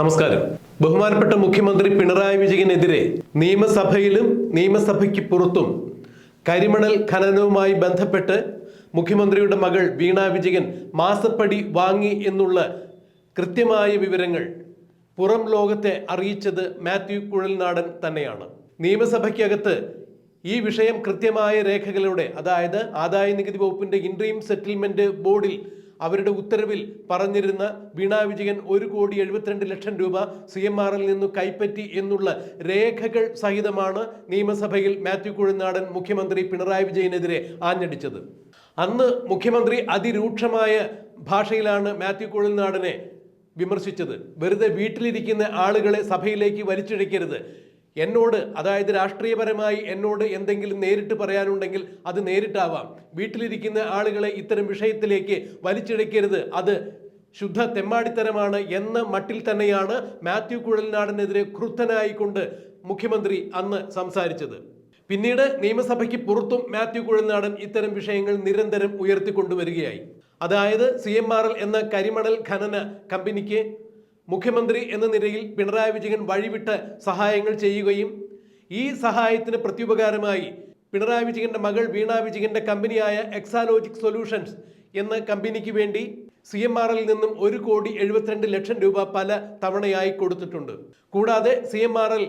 നമസ്കാരം. ബഹുമാനപ്പെട്ട മുഖ്യമന്ത്രി പിണറായി വിജയനെതിരെ നിയമസഭയിലും നിയമസഭയ്ക്ക് പുറത്തും കരിമണൽ ഖനനവുമായി ബന്ധപ്പെട്ട് മുഖ്യമന്ത്രിയുടെ മകൾ വീണ വിജയൻ മാസപ്പടി വാങ്ങി എന്നുള്ള കൃത്യമായ വിവരങ്ങൾ പുറം ലോകത്തെ അറിയിച്ചത് മാത്യു കുഴൽനാടൻ തന്നെയാണ്. നിയമസഭയ്ക്കകത്ത് ഈ വിഷയം കൃത്യമായ രേഖകളിലൂടെ അതായത് ആദായ നികുതി വകുപ്പിന്റെ ഇൻട്രീം സെറ്റിൽമെന്റ് ബോർഡിൽ അവരുടെ ഉത്തരവിൽ പറഞ്ഞിരുന്ന വീണ വിജയൻ ഒരു കോടി എഴുപത്തിരണ്ട് ലക്ഷം രൂപ സി എം ആറിൽ നിന്ന് കൈപ്പറ്റി എന്നുള്ള രേഖകൾ സഹിതമാണ് നിയമസഭയിൽ മാത്യു കുഴിനാടൻ മുഖ്യമന്ത്രി പിണറായി വിജയനെതിരെ ആഞ്ഞടിച്ചത്. അന്ന് മുഖ്യമന്ത്രി അതിരൂക്ഷമായ ഭാഷയിലാണ് മാത്യു കുഴിനാടനെ വിമർശിച്ചത്. വെറുതെ വീട്ടിലിരിക്കുന്ന ആളുകളെ സഭയിലേക്ക് വലിച്ചിഴക്കരുത്. എന്നോട് അതായത് രാഷ്ട്രീയപരമായി എന്നോട് എന്തെങ്കിലും നേരിട്ട് പറയാനുണ്ടെങ്കിൽ അത് നേരിട്ടാവാം. വീട്ടിലിരിക്കുന്ന ആളുകളെ ഇത്തരം വിഷയത്തിലേക്ക് വലിച്ചിഴക്കരുത് അത് ശുദ്ധ തെമ്മാടിത്തരമാണ് എന്ന മട്ടിൽ തന്നെയാണ് മാത്യു കുഴൽനാടിനെതിരെ ക്രുദ്ധനായിക്കൊണ്ട് മുഖ്യമന്ത്രി അന്ന് സംസാരിച്ചത്. പിന്നീട് നിയമസഭയ്ക്ക് പുറത്തും മാത്യു കുഴൽനാടൻ ഇത്തരം വിഷയങ്ങൾ നിരന്തരം ഉയർത്തിക്കൊണ്ടുവരികയായി. അതായത് സി എന്ന കരിമണൽ ഖനന കമ്പനിക്ക് മുഖ്യമന്ത്രി എന്ന നിലയിൽ പിണറായി വിജയൻ വഴിവിട്ട് സഹായങ്ങൾ ചെയ്യുകയും ഈ സഹായത്തിന് പ്രത്യുപകാരമായി പിണറായി വിജയന്റെ മകൾ വീണ വിജയന്റെ കമ്പനിയായ എക്സാലോജിക് സൊല്യൂഷൻസ് എന്ന കമ്പനിക്ക് വേണ്ടി സി എം ആർ എൽ നിന്നും ഒരു കോടി എഴുപത്തിരണ്ട് ലക്ഷം രൂപ പല തവണയായി കൊടുത്തിട്ടുണ്ട്. കൂടാതെ സി എം ആർ എൽ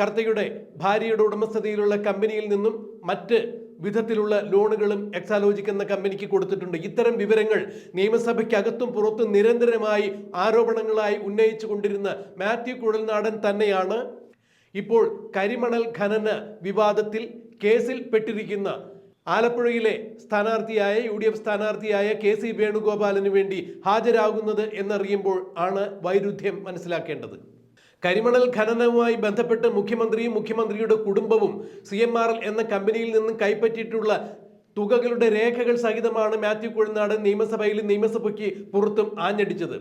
കർത്തയുടെ ഭാര്യയുടെ ഉടമസ്ഥതയിലുള്ള കമ്പനിയിൽ നിന്നും മറ്റ് വിധത്തിലുള്ള ലോണുകളും എക്സാലോജിക് എന്ന കമ്പനിക്ക് കൊടുത്തിട്ടുണ്ട്. ഇത്തരം വിവരങ്ങൾ നിയമസഭയ്ക്കകത്തും പുറത്തും നിരന്തരമായി ആരോപണങ്ങളായി ഉന്നയിച്ചു കൊണ്ടിരുന്ന മാത്യു കുഴൽനാടൻ തന്നെയാണ് ഇപ്പോൾ കരിമണൽ ഖനന വിവാദത്തിൽ കേസിൽ പെട്ടിരിക്കുന്ന ആലപ്പുഴയിലെ സ്ഥാനാർത്ഥിയായ യു ഡി എഫ് സ്ഥാനാർത്ഥിയായ കെ സി വേണുഗോപാലിന് വേണ്ടി ഹാജരാകുന്നത് എന്നറിയുമ്പോൾ ആണ് വൈരുദ്ധ്യം മനസ്സിലാക്കേണ്ടത്. കരിമണൽ ഖനനവുമായി ബന്ധപ്പെട്ട് മുഖ്യമന്ത്രിയും മുഖ്യമന്ത്രിയുടെ കുടുംബവും സി എം ആർ എൽ എന്ന കമ്പനിയിൽ നിന്നും കൈപ്പറ്റിയിട്ടുള്ള തുകകളുടെ രേഖകൾ സഹിതമാണ് മാത്യു കുഴനാടൻ നിയമസഭയിൽ നിയമസഭയ്ക്ക് പുറത്തും ആഞ്ഞടിച്ചത്.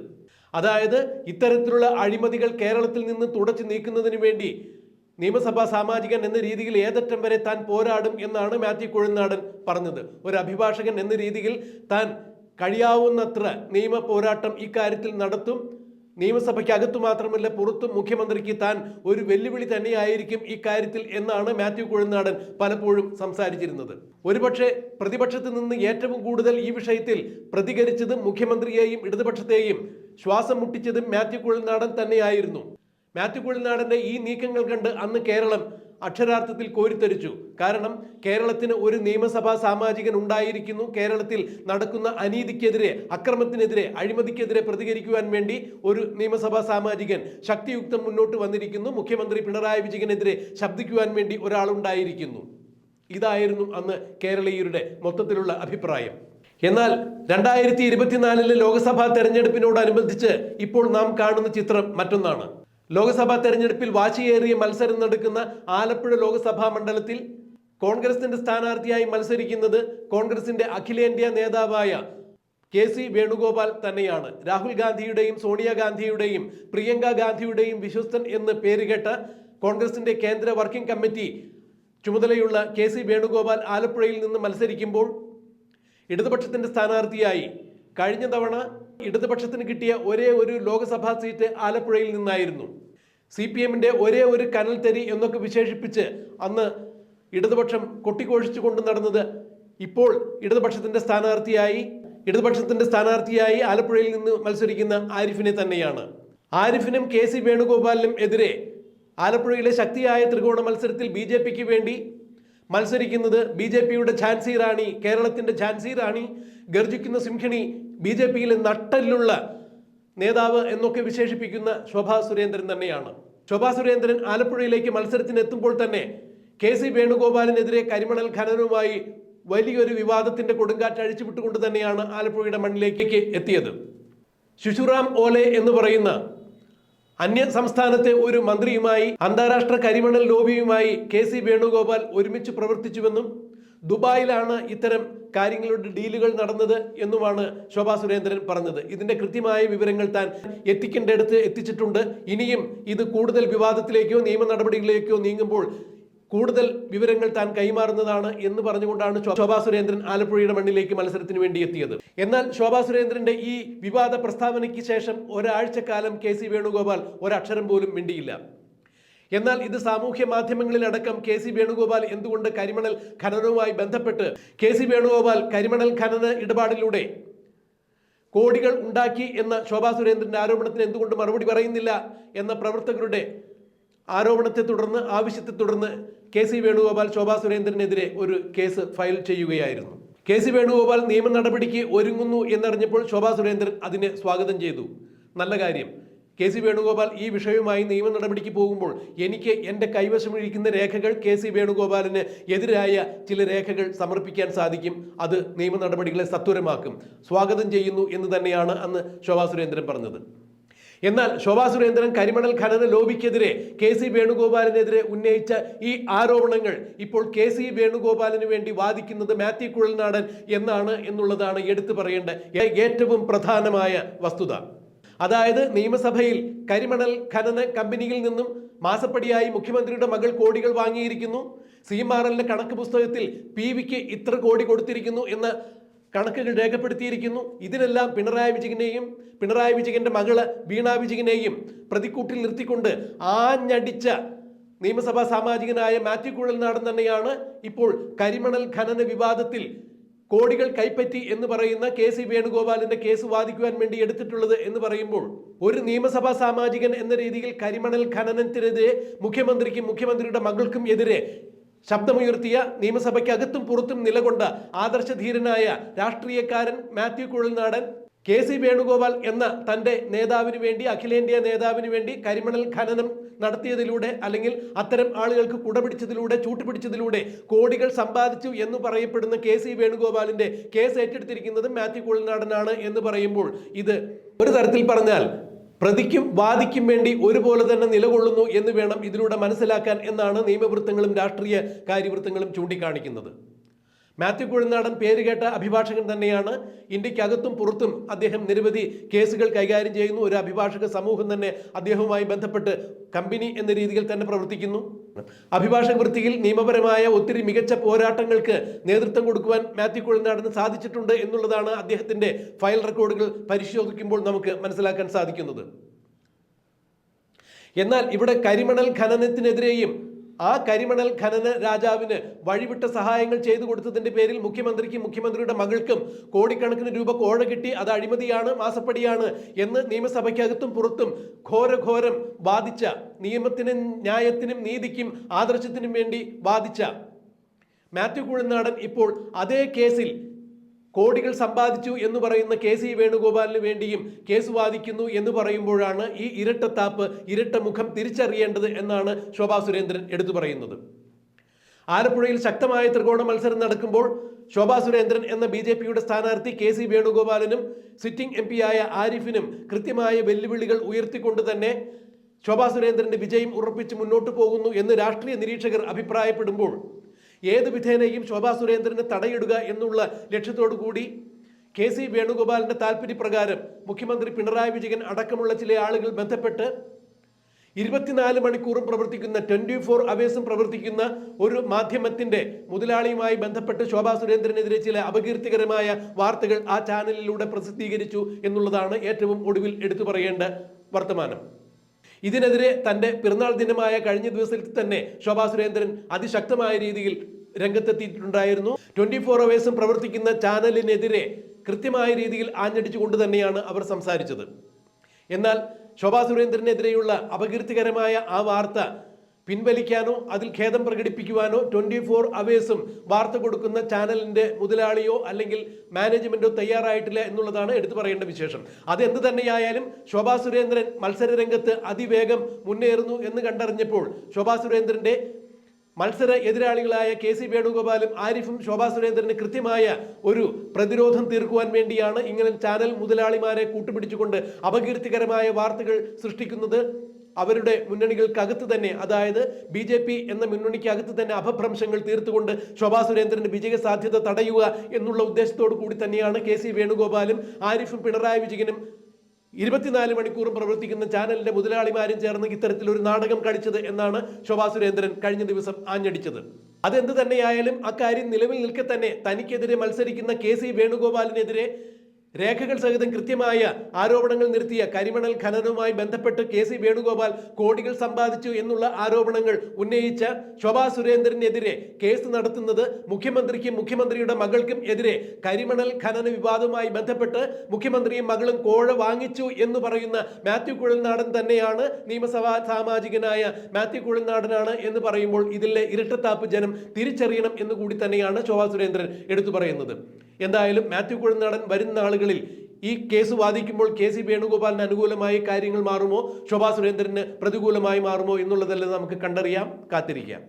അതായത് ഇത്തരത്തിലുള്ള അഴിമതികൾ കേരളത്തിൽ നിന്ന് തുടച്ചു നീക്കുന്നതിന് വേണ്ടി നിയമസഭാ സാമാജികൻ എന്ന രീതിയിൽ ഏതറ്റം വരെ താൻ പോരാടും എന്നാണ് മാത്യു കുഴിനാടൻ പറഞ്ഞത്. ഒരു അഭിഭാഷകൻ എന്ന രീതിയിൽ താൻ കഴിയാവുന്നത്ര നിയമ പോരാട്ടം ഇക്കാര്യത്തിൽ നടത്തും. നിയമസഭയ്ക്ക് അകത്തു മാത്രമല്ല പുറത്തും മുഖ്യമന്ത്രിക്ക് താൻ ഒരു വെല്ലുവിളി തന്നെയായിരിക്കും ഇക്കാര്യത്തിൽ എന്നാണ് മാത്യു കുഴൽനാടൻ പലപ്പോഴും സംസാരിച്ചിരുന്നത്. ഒരുപക്ഷെ പ്രതിപക്ഷത്ത് നിന്ന് ഏറ്റവും കൂടുതൽ ഈ വിഷയത്തിൽ പ്രതികരിച്ചതും മുഖ്യമന്ത്രിയെയും ഇടതുപക്ഷത്തെയും ശ്വാസം മുട്ടിച്ചതും മാത്യു കുഴൽനാടൻ തന്നെയായിരുന്നു. മാത്യു കുഴൽനാടന്റെ ഈ നീക്കങ്ങൾ കണ്ട് അന്ന് കേരളം അക്ഷരാർത്ഥത്തിൽ കോരിത്തരിച്ചു കാരണം കേരളത്തിന് ഒരു നിയമസഭാ സാമാജികൻ ഉണ്ടായിരിക്കുന്നു. കേരളത്തിൽ നടക്കുന്ന അനീതിക്കെതിരെ അക്രമത്തിനെതിരെ അഴിമതിക്കെതിരെ പ്രതികരിക്കുവാൻ വേണ്ടി ഒരു നിയമസഭാ സാമാജികൻ ശക്തിയുക്തം മുന്നോട്ട് വന്നിരിക്കുന്നു. മുഖ്യമന്ത്രി പിണറായി വിജയനെതിരെ ശബ്ദിക്കുവാൻ വേണ്ടി ഒരാളുണ്ടായിരിക്കുന്നു ഇതായിരുന്നു അന്ന് കേരളീയരുടെ മൊത്തത്തിലുള്ള അഭിപ്രായം. എന്നാൽ രണ്ടായിരത്തി ഇരുപത്തിനാലിലെ ലോക്സഭാ തെരഞ്ഞെടുപ്പിനോടനുബന്ധിച്ച് ഇപ്പോൾ നാം കാണുന്ന ചിത്രം മറ്റൊന്നാണ്. ലോക്സഭാ തെരഞ്ഞെടുപ്പിൽ വാശിയേറിയ മത്സരം നടക്കുന്ന ആലപ്പുഴ ലോക്സഭാ മണ്ഡലത്തിൽ കോൺഗ്രസിന്റെ സ്ഥാനാർത്ഥിയായി മത്സരിക്കുന്നത് കോൺഗ്രസിന്റെ അഖിലേന്ത്യാ നേതാവായ കെ സി വേണുഗോപാൽ തന്നെയാണ്. രാഹുൽ ഗാന്ധിയുടെയും സോണിയാഗാന്ധിയുടെയും പ്രിയങ്ക ഗാന്ധിയുടെയും വിശ്വസ്തൻ എന്ന് പേരുകേട്ട കോൺഗ്രസിന്റെ കേന്ദ്ര വർക്കിംഗ് കമ്മിറ്റി ചുമതലയുള്ള കെ സി വേണുഗോപാൽ ആലപ്പുഴയിൽ നിന്ന് മത്സരിക്കുമ്പോൾ ഇടതുപക്ഷത്തിന്റെ സ്ഥാനാർത്ഥിയായി കഴിഞ്ഞ തവണ ഇടതുപക്ഷത്തിന് കിട്ടിയ ഒരേ ഒരു ലോക്സഭാ സീറ്റ് ആലപ്പുഴയിൽ നിന്നായിരുന്നു. സി പി എമ്മിന്റെ ഒരേ ഒരു കനൽ തരി എന്നൊക്കെ വിശേഷിപ്പിച്ച് അന്ന് ഇടതുപക്ഷം കൊട്ടിഘോഷിച്ചു കൊണ്ട് നടന്നത് ഇപ്പോൾ ഇടതുപക്ഷത്തിന്റെ സ്ഥാനാർത്ഥിയായി ഇടതുപക്ഷത്തിന്റെ സ്ഥാനാർത്ഥിയായി ആലപ്പുഴയിൽ നിന്ന് മത്സരിക്കുന്ന ആരിഫിനെ തന്നെയാണ്. ആരിഫിനും കെ സി വേണുഗോപാലിനും എതിരെ ആലപ്പുഴയിലെ ശക്തിയായ ത്രികോണ മത്സരത്തിൽ ബി ജെ പിക്ക് വേണ്ടി മത്സരിക്കുന്നത് ബി ജെ പിയുടെ ഝാൻസി റാണി കേരളത്തിന്റെ ഝാൻസി റാണി ഗർജിക്കുന്ന സിംഹിണി ബി ജെ പിയിലെ നട്ടലുള്ള നേതാവ് എന്നൊക്കെ വിശേഷിപ്പിക്കുന്ന ശോഭാ സുരേന്ദ്രൻ തന്നെയാണ്. ശോഭാ സുരേന്ദ്രൻ ആലപ്പുഴയിലേക്ക് മത്സരത്തിന് എത്തുമ്പോൾ തന്നെ കെ സി വേണുഗോപാലിനെതിരെ കരിമണൽ ഖനനവുമായി വലിയൊരു വിവാദത്തിന്റെ കൊടുങ്കാറ്റ് അഴിച്ചുവിട്ടുകൊണ്ട് തന്നെയാണ് ആലപ്പുഴയുടെ മണ്ണിലേക്ക് എത്തിയത്. ശിശുറാം ഓലെ എന്ന് പറയുന്ന അന്യ സംസ്ഥാനത്തെ ഒരു മന്ത്രിയുമായി അന്താരാഷ്ട്ര കരിമണൽ ലോബിയുമായി കെ സി വേണുഗോപാൽ ഒരുമിച്ച് പ്രവർത്തിച്ചുവെന്നും ദുബായിലാണ് ഇത്തരം കാര്യങ്ങളുടെ ഡീലുകൾ നടന്നത് എന്നുമാണ് ശോഭാ സുരേന്ദ്രൻ പറഞ്ഞത്. ഇതിന്റെ കൃത്യമായ വിവരങ്ങൾ താൻ എത്തിക്കേണ്ടടുത്ത് എത്തിച്ചിട്ടുണ്ട്. ഇനിയും ഇത് കൂടുതൽ വിവാദത്തിലേക്കോ നിയമ നടപടികളിലേക്കോ നീങ്ങുമ്പോൾ കൂടുതൽ വിവരങ്ങൾ താൻ കൈമാറുന്നതാണ് എന്ന് പറഞ്ഞുകൊണ്ടാണ് ശോഭാ സുരേന്ദ്രൻ ആലപ്പുഴയുടെ മണ്ണിലേക്ക് മത്സരത്തിന് വേണ്ടി എത്തിയത്. എന്നാൽ ശോഭാ സുരേന്ദ്രന്റെ ഈ വിവാദ പ്രസ്താവനയ്ക്ക് ശേഷം ഒരാഴ്ചക്കാലം കെ സി വേണുഗോപാൽ ഒരക്ഷരം പോലും മിണ്ടിയില്ല. എന്നാൽ ഇത് സാമൂഹ്യ മാധ്യമങ്ങളിലടക്കം കെ സി വേണുഗോപാൽ എന്തുകൊണ്ട് കരിമണൽ ഖനനവുമായി ബന്ധപ്പെട്ട് കെ സി വേണുഗോപാൽ കരിമണൽ ഖനന ഇടപാടിലൂടെ കോടികൾ ഉണ്ടാക്കി എന്ന ശോഭാ സുരേന്ദ്രന്റെ ആരോപണത്തിന് എന്തുകൊണ്ട് മറുപടി പറയുന്നില്ല എന്ന പ്രവർത്തകരുടെ ആരോപണത്തെ തുടർന്ന് ആവശ്യത്തെ തുടർന്ന് കെ സി വേണുഗോപാൽ ശോഭാ സുരേന്ദ്രനെതിരെ ഒരു കേസ് ഫയൽ ചെയ്യുകയായിരുന്നു. കെ സി വേണുഗോപാൽ നിയമ നടപടിക്ക് ഒരുങ്ങുന്നു എന്നറിഞ്ഞപ്പോൾ ശോഭാ സുരേന്ദ്രൻ അതിനെ സ്വാഗതം ചെയ്തു. നല്ല കാര്യം. കെ സി വേണുഗോപാൽ ഈ വിഷയവുമായി നിയമ നടപടിക്ക് പോകുമ്പോൾ എനിക്ക് എന്റെ കൈവശമിരിക്കുന്ന രേഖകൾ കെ സി വേണുഗോപാലിന് എതിരായ ചില രേഖകൾ സമർപ്പിക്കാൻ സാധിക്കും. അത് നിയമ നടപടികളെ സത്വരമാക്കും. സ്വാഗതം ചെയ്യുന്നു എന്ന് തന്നെയാണ് അന്ന് ശോഭാ സുരേന്ദ്രൻ പറഞ്ഞത്. എന്നാൽ ശോഭാ സുരേന്ദ്രൻ കരിമണൽ ഖനന ലോബിക്കെതിരെ കെ സി വേണുഗോപാലിനെതിരെ ഉന്നയിച്ച ഈ ആരോപണങ്ങൾ ഇപ്പോൾ കെ സി വേണുഗോപാലിന് വേണ്ടി വാദിക്കുന്നത് മാത്യു കുഴൽനാടൻ എന്നാണ് എന്നുള്ളതാണ് എടുത്തു പറയേണ്ട ഏറ്റവും പ്രധാനമായ വസ്തുത. അതായത് നിയമസഭയിൽ കരിമണൽ ഖനന കമ്പനിയിൽ നിന്നും മാസപ്പടിയായി മുഖ്യമന്ത്രിയുടെ മകൾ കോടികൾ വാങ്ങിയിരിക്കുന്നു. സി എം ആർ എല്ലിന്റെ കണക്ക് പുസ്തകത്തിൽ പി വിക്ക് ഇത്ര കോടി കൊടുത്തിരിക്കുന്നു എന്ന് കണക്കുകൾ രേഖപ്പെടുത്തിയിരിക്കുന്നു. ഇതിനെല്ലാം പിണറായി വിജയനെയും പിണറായി വിജയന്റെ മകൾ വീണ വിജയനെയും പ്രതിക്കൂട്ടിൽ നിർത്തിക്കൊണ്ട് ആഞ്ഞടിച്ച നിയമസഭാ സാമാജികനായ മാത്യു കുഴൽനാടൻ തന്നെയാണ് ഇപ്പോൾ കരിമണൽ ഖനന വിവാദത്തിൽ കോടികൾ കൈപ്പറ്റി എന്ന് പറയുന്ന കെ സി വേണുഗോപാലിന്റെ കേസ് വാദിക്കുവാൻ വേണ്ടി എടുത്തിട്ടുള്ളത് എന്ന് പറയുമ്പോൾ ഒരു നിയമസഭാ സാമാജികൻ എന്ന രീതിയിൽ കരിമണൽ ഖനനത്തിനെതിരെ മുഖ്യമന്ത്രിക്കും മുഖ്യമന്ത്രിയുടെ മകൾക്കും എതിരെ ശബ്ദമുയർത്തിയ നിയമസഭയ്ക്കകത്തും പുറത്തും നിലകൊണ്ട ആദർശധീരനായ രാഷ്ട്രീയക്കാരൻ മാത്യു കുഴൽനാടൻ കെ സി വേണുഗോപാൽ എന്ന തന്റെ നേതാവിന് വേണ്ടി അഖിലേന്ത്യാ നേതാവിന് വേണ്ടി കരിമണൽ ഖനനം നടത്തിയതിലൂടെ അല്ലെങ്കിൽ അത്തരം ആളുകൾക്ക് കുടപിടിച്ചതിലൂടെ ചൂട്ടുപിടിച്ചതിലൂടെ കോടികൾ സമ്പാദിച്ചു എന്ന് പറയപ്പെടുന്ന കെ സി വേണുഗോപാലിന്റെ കേസ് ഏറ്റെടുത്തിരിക്കുന്നത് മാത്യു കുളനാടനാണ് എന്ന് പറയുമ്പോൾ ഇത് ഒരു തരത്തിൽ പറഞ്ഞാൽ പ്രതിക്കും വാദിക്കും വേണ്ടി ഒരുപോലെ തന്നെ നിലകൊള്ളുന്നു എന്ന് വേണം ഇതിലൂടെ മനസ്സിലാക്കാൻ എന്നാണ് നിയമവൃത്തങ്ങളും രാഷ്ട്രീയ കാര്യവൃത്തങ്ങളും ചൂണ്ടിക്കാണിക്കുന്നത്. മാത്യു കുഴനാടൻ പേരുകേട്ട അഭിഭാഷകൻ തന്നെയാണ് ഇന്ത്യക്കകത്തും പുറത്തും അദ്ദേഹം നിരവധി കേസുകൾ കൈകാര്യം ചെയ്യുന്നു. ഒരു അഭിഭാഷക സമൂഹം തന്നെ അദ്ദേഹവുമായി ബന്ധപ്പെട്ട് കമ്പനി എന്ന രീതിയിൽ തന്നെ പ്രവർത്തിക്കുന്നു. അഭിഭാഷക വൃത്തിയിൽ നിയമപരമായ ഒത്തിരി മികച്ച പോരാട്ടങ്ങൾക്ക് നേതൃത്വം കൊടുക്കുവാൻ മാത്യു കുഴനാടന് സാധിച്ചിട്ടുണ്ട് എന്നുള്ളതാണ് അദ്ദേഹത്തിന്റെ ഫയൽ റെക്കോർഡുകൾ പരിശോധിക്കുമ്പോൾ നമുക്ക് മനസ്സിലാക്കാൻ സാധിക്കുന്നത്. എന്നാൽ ഇവിടെ കരിമണൽ ഖനനത്തിനെതിരെയും ആ കരിമണൽ ഖനന രാജാവിന് വഴിവിട്ട സഹായങ്ങൾ ചെയ്തു കൊടുത്തതിന്റെ പേരിൽ മുഖ്യമന്ത്രിക്കും മുഖ്യമന്ത്രിയുടെ മകൾക്കും കോടിക്കണക്കിന് രൂപ കോഴ കിട്ടി. അത് അഴിമതിയാണ് മാസപ്പടിയാണ് എന്ന് നിയമസഭയ്ക്കകത്തും പുറത്തും ഘോരഘോരം വാദിച്ച നിയമത്തിനും ന്യായത്തിനും നീതിക്കും ആദർശത്തിനും വേണ്ടി വാദിച്ച മാത്യു കുഴനാടൻ ഇപ്പോൾ അതേ കേസിൽ കോടികൾ സമ്പാദിച്ചു എന്ന് പറയുന്ന കെ സി വേണുഗോപാലിന് വേണ്ടിയും കേസ് വാദിക്കുന്നു എന്ന് പറയുമ്പോഴാണ് ഈ ഇരട്ടത്താപ്പ് ഇരട്ട മുഖം തിരിച്ചറിയേണ്ടത് എന്നാണ് ശോഭാ സുരേന്ദ്രൻ എടുത്തു പറയുന്നത്. ആലപ്പുഴയിൽ ശക്തമായ ത്രികോണ മത്സരം നടക്കുമ്പോൾ ശോഭാ സുരേന്ദ്രൻ എന്ന ബി ജെ പിയുടെ സ്ഥാനാർത്ഥി കെ സി വേണുഗോപാലിനും സിറ്റിംഗ് എം ആയ ആരിഫിനും കൃത്യമായ വെല്ലുവിളികൾ ഉയർത്തിക്കൊണ്ട് തന്നെ ശോഭാ സുരേന്ദ്രന്റെ വിജയം ഉറപ്പിച്ച് മുന്നോട്ട് പോകുന്നു എന്ന് രാഷ്ട്രീയ നിരീക്ഷകർ അഭിപ്രായപ്പെടുമ്പോൾ ഏത് വിധേനയും ശോഭാ സുരേന്ദ്രനെ തടയിടുക എന്നുള്ള ലക്ഷ്യത്തോടു കൂടി കെ സി വേണുഗോപാലിന്റെ താല്പര്യപ്രകാരം മുഖ്യമന്ത്രി പിണറായി വിജയൻ അടക്കമുള്ള ചില ആളുകൾ ബന്ധപ്പെട്ട് ഇരുപത്തിനാല് മണിക്കൂറും പ്രവർത്തിക്കുന്ന ട്വന്റി ഫോർ അവേഴ്സും പ്രവർത്തിക്കുന്ന ഒരു മാധ്യമത്തിന്റെ മുതലാളിയുമായി ബന്ധപ്പെട്ട് ശോഭാ സുരേന്ദ്രനെതിരെ ചില അപകീർത്തികരമായ വാർത്തകൾ ആ ചാനലിലൂടെ പ്രസിദ്ധീകരിച്ചു എന്നുള്ളതാണ് ഏറ്റവും ഒടുവിൽ എടുത്തു പറയേണ്ട വർത്തമാനം. ഇതിനെതിരെ തന്റെ പിറന്നാൾ ദിനമായ കഴിഞ്ഞ ദിവസത്തിൽ തന്നെ ശോഭാ സുരേന്ദ്രൻ അതിശക്തമായ രീതിയിൽ രംഗത്തെത്തിയിട്ടുണ്ടായിരുന്നു. ട്വന്റി ഫോർ അവേഴ്സും പ്രവർത്തിക്കുന്ന ചാനലിനെതിരെ കൃത്യമായ രീതിയിൽ ആഞ്ഞടിച്ചുകൊണ്ട് തന്നെയാണ് അവർ സംസാരിച്ചത്. എന്നാൽ ശോഭാ സുരേന്ദ്രനെതിരെയുള്ള അപകീർത്തികരമായ ആ വാർത്ത പിൻവലിക്കാനോ അതിൽ ഖേദം പ്രകടിപ്പിക്കുവാനോ ട്വന്റി ഫോർ അവേഴ്സും വാർത്ത കൊടുക്കുന്ന ചാനലിന്റെ മുതലാളിയോ അല്ലെങ്കിൽ മാനേജ്മെന്റോ തയ്യാറായിട്ടില്ല എന്നുള്ളതാണ് എടുത്തു പറയേണ്ട വിശേഷം. അതെന്ത് തന്നെയായാലും ശോഭാ സുരേന്ദ്രൻ മത്സര രംഗത്ത് അതിവേഗം മുന്നേറുന്നു എന്ന് കണ്ടറിഞ്ഞപ്പോൾ ശോഭാ സുരേന്ദ്രന്റെ മത്സര എതിരാളികളായ കെ സി വേണുഗോപാലും ആരിഫും ശോഭാ സുരേന്ദ്രന് കൃത്യമായ ഒരു പ്രതിരോധം തീർക്കുവാൻ വേണ്ടിയാണ് ഇങ്ങനെ ചാനൽ മുതലാളിമാരെ കൂട്ടുപിടിച്ചുകൊണ്ട് അപകീർത്തികരമായ വാർത്തകൾ സൃഷ്ടിക്കുന്നത്. അവരുടെ മുന്നണികൾക്കകത്ത് തന്നെ അതായത് ബി ജെ പി എന്ന മുന്നണിക്കകത്ത് തന്നെ അപഭ്രംശങ്ങൾ തീർത്തുകൊണ്ട് ശോഭാ സുരേന്ദ്രന്റെ വിജയ സാധ്യത തടയുക എന്നുള്ള ഉദ്ദേശത്തോടു കൂടി തന്നെയാണ് കെ സി വേണുഗോപാലും ആരിഫും പിണറായി വിജയനും ഇരുപത്തിനാല് മണിക്കൂറും പ്രവർത്തിക്കുന്ന ചാനലിന്റെ മുതലാളിമാരും ചേർന്ന് ഇത്തരത്തിലൊരു നാടകം കളിച്ചത് എന്നാണ് ശോഭാ സുരേന്ദ്രൻ കഴിഞ്ഞ ദിവസം ആഞ്ഞടിച്ചത്. അതെന്ത് തന്നെയായാലും അക്കാര്യം നിലവിൽ നിൽക്കെ തന്നെ തനിക്കെതിരെ മത്സരിക്കുന്ന കെ സി വേണുഗോപാലിനെതിരെ രേഖകൾ സഹിതം കൃത്യമായ ആരോപണങ്ങൾ നിർത്തിയ കരിമണൽ ഖനനവുമായി ബന്ധപ്പെട്ട് കെ സി വേണുഗോപാൽ കോടികൾ സമ്പാദിച്ചു എന്നുള്ള ആരോപണങ്ങൾ ഉന്നയിച്ച ശോഭാ സുരേന്ദ്രനെതിരെ കേസ് നടത്തുന്നത് മുഖ്യമന്ത്രിക്കും മുഖ്യമന്ത്രിയുടെ മകൾക്കും എതിരെ കരിമണൽ ഖനന വിവാദവുമായി ബന്ധപ്പെട്ട് മുഖ്യമന്ത്രിയും മകളും കോഴ വാങ്ങിച്ചു എന്ന് പറയുന്ന മാത്യു കുഴൽനാടൻ തന്നെയാണ് നിയമസഭാ സാമാജികനായ മാത്യു കുഴൽനാടനാണ് എന്ന് പറയുമ്പോൾ ഇതിലെ ഇരട്ടത്താപ്പ് ജനം തിരിച്ചറിയണം എന്ന് കൂടി തന്നെയാണ് ശോഭാ സുരേന്ദ്രൻ എടുത്തു പറയുന്നത്. എന്തായാലും മാത്യു കുഴനാടൻ വരുന്ന ആളുകളിൽ ഈ കേസ് വാദിക്കുമ്പോൾ കെ സി വേണുഗോപാലിന് അനുകൂലമായി കാര്യങ്ങൾ മാറുമോ? ശോഭാ സുരേന്ദ്രന് പ്രതികൂലമായി മാറുമോ എന്നുള്ളതെല്ലാം നമുക്ക് കണ്ടറിയാം കാത്തിരിക്കാം.